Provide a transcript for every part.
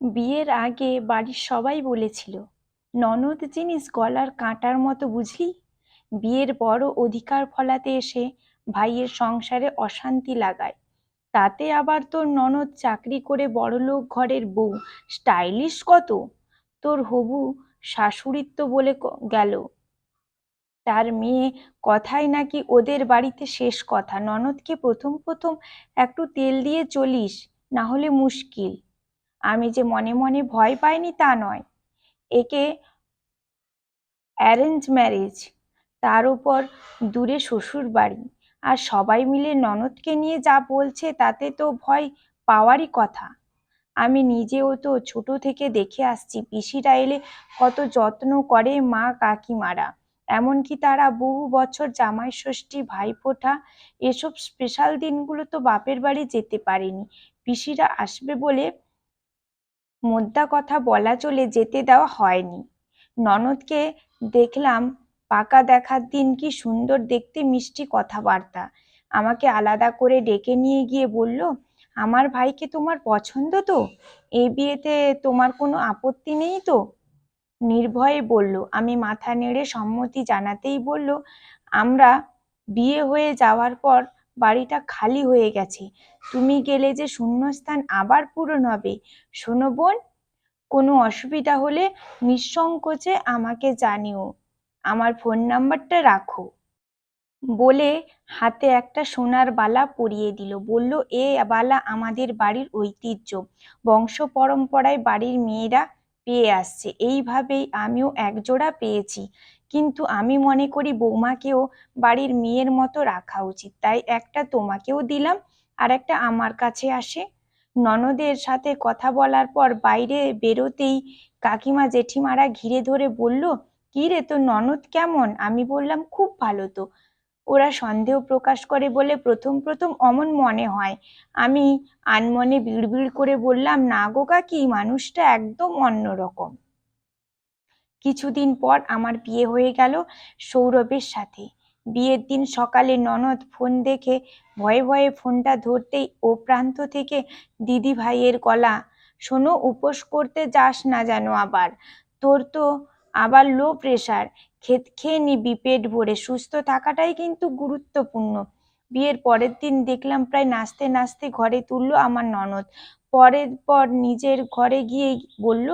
বিয়ের আগে বাড়ির সবাই বলেছিল, ননদ জিনিস গলার কাঁটার মতো বুঝলি? বিয়ের বড় অধিকার ফলাতে এসে ভাইয়ের সংসারে অশান্তি লাগায়। তাতে আবার তোর ননদ চাকরি করে বড়লোক ঘরের বউ, স্টাইলিশ কত? তোর হবু শাশুড়ির তো বলে গেল। তার মেয়ে কথাই নাকি ওদের বাড়িতে শেষ কথা? ননদকে প্রথম প্রথম একটু তেল দিয়ে চলিস, না হলে মুশকিল। আমি যে মনে মনে ভয় পাইনি তা নয়। একে অ্যারেঞ্জ ম্যারেজ তার উপর দূরে শ্বশুর বাড়ি। আর সবাই মিলে ননদকে নিয়ে যা বলছে, তাতে তো ভয় পাওয়ারই কথা। আমি নিজেও তো ছোট থেকে দেখে আসছি, পিসিরা এলে কত যত্ন করে মা কাকিমারা। এমনকি তারা বহু বছর জামাই ষষ্ঠী, ভাইফোঁটা, এসব স্পেশাল দিনগুলো তো বাপের বাড়ি যেতে পারেনি। পিসিরা আসবে বলে মোদ্দা কথা বলা চলে যেতে দেওয়া হয়নি। ননদকে দেখলাম, পাকা দেখার দিন কি সুন্দর দেখতে মিষ্টি কথাবার্তা। আমাকে আলাদা করে ডেকে নিয়ে গিয়ে বলল, আমার ভাইকে তোমার পছন্দ তো? এই বিয়েতে তোমার কোনো আপত্তি নেই তো? নির্ভয়ে বলল, আমি মাথা নেড়ে সম্মতি জানাতেই বলল, আমরা বিয়ে হয়ে যাওয়ার পর বাড়িটা খালি হয়ে গেছে। তুমি গেলে যে শূন্যস্থান আবার পূরণ হবে। শোনো বোন, কোনো অসুবিধা হলে নিঃসংকোচে আমাকে জানিও। আমার ফোন নাম্বারটা রাখো। বলে হাতে একটা সোনার বালা পরিয়ে দিল। বলল, এ বালা আমাদের বাড়ির ঐতিহ্য। বংশ পরম্পরায় বাড়ির মেয়েরা পেয়ে আসছে। এইভাবেই আমিও একজোড়া পেয়েছি। কিন্তু আমি মনে করি বৌমাকেও বাড়ির মেয়ের মতো রাখা উচিত। তাই একটা তোমাকেও দিলাম আর একটা আমার কাছে আসে। ননদের সাথে কথা বলার পর বাইরে বেরোতেই কাকিমা জেঠিমারা ঘিরে ধরে বলল, কি রে তো ননদ কেমন? আমি বললাম, খুব ভালো তো। ওরা সন্দেহ প্রকাশ করে বলে প্রথম প্রথম অমন মনে হয়। আমি আনমনে বিড়বিড় করে বললাম, না গো কাকি, মানুষটা একদম অন্যরকম। কিছুদিন পর আমার বিয়ে হয়ে গেল সৌরভের সাথে। বিয়ের দিন সকালে ননদ ফোন দেখে ভয়ে ভয়ে ফোনটা ধরতেই ও প্রান্ত থেকে দিদি ভাইয়ের গলা, শোনো, উপোস করতে যাস না যেন আবার। তোর তো আবার লো প্রেশার খেত খেয়ে নিবি, পেট ভরে। সুস্থ থাকাটাই কিন্তু গুরুত্বপূর্ণ। বিয়ের পরের দিন দেখলাম প্রায় নাচতে নাচতে ঘরে তুললো আমার ননদ। পরের পর নিজের ঘরে গিয়ে বলল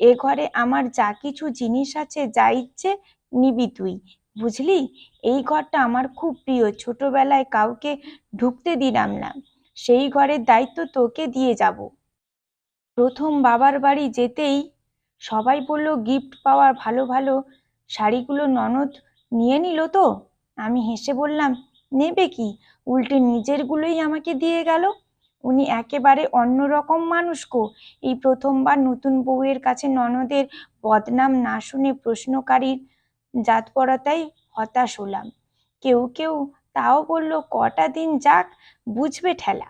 এ ঘরে আমার যা কিছু জিনিস আছে, যা ইচ্ছে নিবি তুই। বুঝলি? এই ঘরটা আমার খুব প্রিয়। ছোটবেলায় কাউকে ঢুকতে দিলাম না। সেই ঘরের দায়িত্ব তোকে দিয়ে যাব। প্রথম বাবার বাড়ি যেতেই সবাই বলল গিফট পাওয়ার ভালো ভালো শাড়িগুলো ননদ নিয়ে নিল তো? আমি হেসে বললাম, নেবে কি? উল্টে নিজেরগুলোই আমাকে দিয়ে গেল? উনি একেবারে অন্যরকম মানুষ গো এই প্রথমবার নতুন বউয়ের কাছে ননদের বদনাম না শুনে প্রশ্নকারীর জাতপরতাই হতাশ হলাম। কেউ কেউ তাও বলল, কটা দিন যাক, বুঝবে ঠেলা।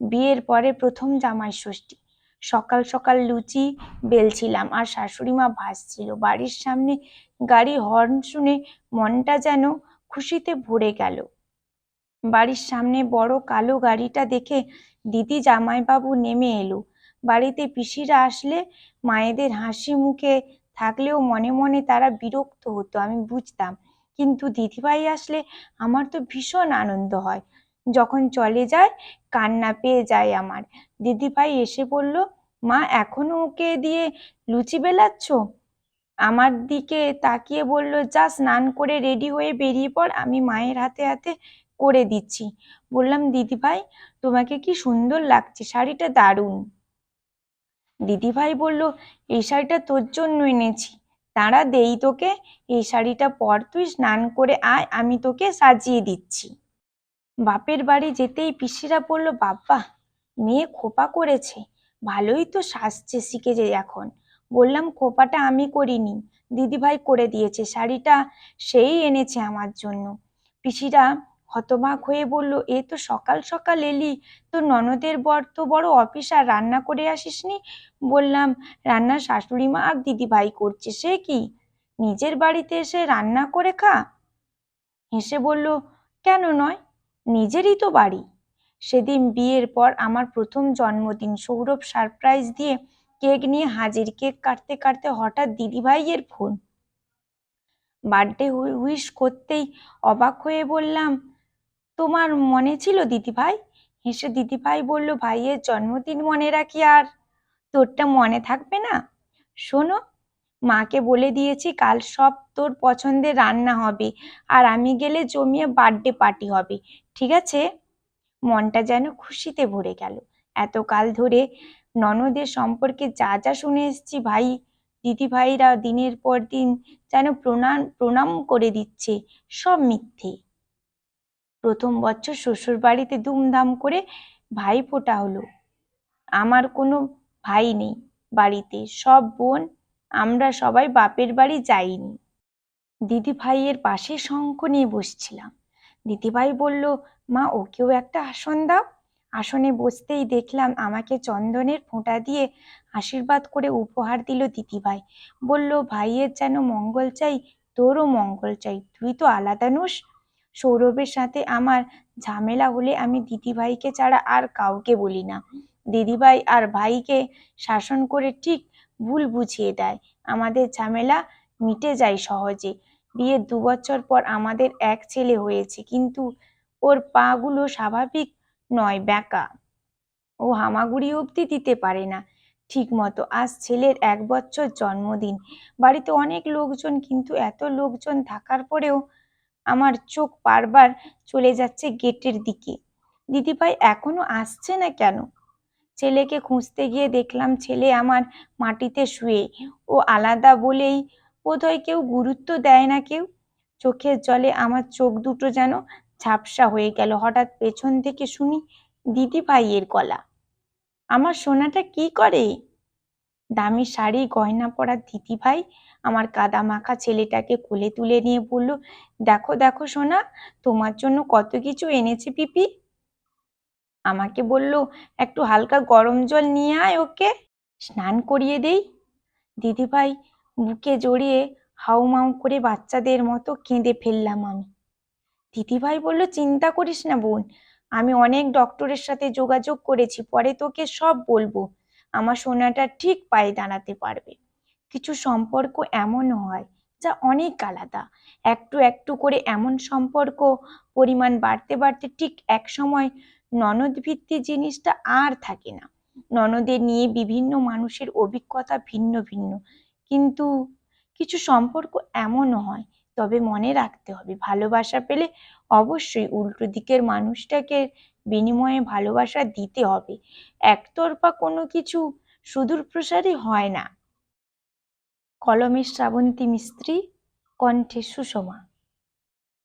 বিয়ের পরে প্রথম জামাই ষষ্ঠী। সকাল সকাল লুচি বেলছিলাম আর শাশুড়ি মা ভাসছিল। বাড়ির সামনে গাড়ি হর্ন শুনে মনটা যেন খুশিতে ভরে গেল। বাড়ির সামনে বড় কালো গাড়িটা দেখে দিদি জামাইবাবু নেমে এলো। বাড়িতে পিসিরা আসলে মায়েদের হাসি মুখে থাকলেও মনে মনে তারা বিরক্ত হতো, আমি বুঝতাম। কিন্তু দিদিভাই আসলে আমার তো ভীষণ আনন্দ হয়। যখন চলে যায়, কান্না পেয়ে যায় আমার। দিদিভাই এসে বলল, মা, এখনও ওকে দিয়ে লুচি বেলাচ্ছ? আমার দিকে তাকিয়ে বলল, যা স্নান করে রেডি হয়ে বেরিয়ে পড়, আমি মায়ের হাতে হাতে করে দিচ্ছি। বললাম দিদিভাই তোমাকে কি সুন্দর লাগছে, শাড়িটা দারুণ। দিদিভাই বলল, এই শাড়িটা তোর জন্য এনেছি। তারা দেই তোকে। এই শাড়িটা পর তুই স্নান করে আয়, আমি তোকে সাজিয়ে দিচ্ছি। বাপের বাড়ি যেতেই পিসিরা বলল বাবা মেয়ে খোপা করেছে। ভালোই তো সাজছে শিখেছে এখন। বললাম, খোপাটা আমি করিনি। দিদিভাই করে দিয়েছে। শাড়িটা সেই এনেছে আমার জন্য। পিসিরা হতবাক হয়ে বলল, এ তো সকাল সকাল এলি তো ননদের বর তো বড় অফিসার রান্না করে আসিসনি? বললাম, রান্না শাশুড়ি মা আর দিদিভাই করছে, সে কি? নিজের বাড়িতে এসে রান্না করে খা? হেসে বলল, কেন নয়, নিজেরই তো বাড়ি। সেদিন বিয়ের পর আমার প্রথম জন্মদিন, সৌরভ সারপ্রাইজ দিয়ে কেক নিয়ে হাজির, কেক কাটতে কাটতে হঠাৎ দিদিভাইয়ের ফোন বার্থডে উইশ করতেই অবাক হয়ে বললাম তোমার মনে ছিল দিদিভাই? হেসে দিদিভাই বলল, ভাইয়ের জন্মদিন মনে রাখি আর তোরটা মনে থাকবে না? শোনো, মাকে বলে দিয়েছি কাল সব তোর পছন্দের রান্না হবে আর আমি গেলে জমিয়ে বার্থডে পার্টি হবে। ঠিক আছে? মনটা যেন খুশিতে ভরে গেল। এতকাল ধরে ননদের সম্পর্কে যা যা শুনে এসেছি ভাই দিদি ভাইরা দিনের পর দিন যেন প্রণাম প্রণাম করে দিচ্ছে সব মিথ্যে। প্রথম বছর শ্বশুর বাড়িতে দুমদাম করে ভাই ফোটা হলো। আমার কোনো ভাই নেই বাড়িতে, সব বোন, আমরা সবাই বাপের বাড়ি যাইনি। দিদি ভাইয়ের পাশে শঙ্খ নিয়ে বসছিলাম। দিদিভাই বলল, মা, ওকেও একটা আসন দাও। আসনে বসতেই দেখলাম আমাকে চন্দনের ফোঁটা দিয়ে আশীর্বাদ করে উপহার দিল দিদিভাই বলল, ভাইয়ের যেন মঙ্গল চাই, তোরও মঙ্গল চাই, তুই তো আলাদা নোস। সৌরভের সাথে আমার ঝামেলা হলে আমি দিদিভাইকে ছাড়া আর কাউকে বলি না। দিদিভাই আর ভাইকে শাসন করে ঠিক ভুল বুঝিয়ে দেয়। আমাদের ঝামেলা মিটে যায় সহজে। বিয়ের দু বছর পর আমাদের এক ছেলে হয়েছে, কিন্তু ওর পাগুলো স্বাভাবিক নয় ব্যাকা ও হামাগুড়ি অবধি দিতে পারে না। ঠিক মতো আজ ছেলের এক বছর জন্মদিন। বাড়িতে অনেক লোকজন, কিন্তু এত লোকজন থাকার পরেও আমার চোখ বারবার চলে যাচ্ছে গেটের দিকে। দিদিভাই এখনও আসছে না কেন? ছেলেকে খুঁজতে গিয়ে দেখলাম ছেলে আমার মাটিতে শুয়ে। ও আলাদা বলেই বোধহয় কেউ গুরুত্ব দেয় না কেউ। চোখের জলে আমার চোখ দুটো যেন ঝাপসা হয়ে গেল। হঠাৎ পেছন থেকে শুনি দিদি ভাইয়ের গলা। আমার সোনাটা কি করে? দামি শাড়ি, গয়না পরা দিদি ভাই আমার কাদা মাখা ছেলেটাকে কোলে তুলে নিয়ে বলল, দেখো দেখো সোনা, তোমার জন্য কত কিছু এনেছে পিপি। আমাকে বলল, একটু হালকা গরম জল নিয়ে আয় ওকে, স্নান করিয়ে দেই। দিদিভাই বুকে জড়িয়ে হাউমাউ করে বাচ্চাদের মতো কেঁদে ফেললাম আমি। দিদিভাই বলল, চিন্তা করিস না বোন, আমি অনেক ডক্টরের সাথে যোগাযোগ করেছি, পরে তোকে সব বলব, আমার সোনাটা ঠিক পায়ে দাঁড়াতে পারবে। কিছু সম্পর্ক এমন হয় যা অনেক আলাদা। একটু একটু করে এমন সম্পর্ক পরিমাণ বাড়তে বাড়তে ঠিক এক সময় ননদ ভিত্তি জিনিসটা আর থাকে না। ননদের নিয়ে বিভিন্ন মানুষের অভিজ্ঞতা ভিন্ন ভিন্ন। কিন্তু কিছু সম্পর্ক এমনও হয়, তবে মনে রাখতে হবে ভালোবাসা পেলে অবশ্যই উল্টো দিকের মানুষটাকে বিনিময়ে ভালোবাসা দিতে হবে। একতরফা কোনো কিছু সুদূর প্রসারী হয় না। কলমের শ্রাবন্তী মিস্ত্রি কণ্ঠে সুষমা।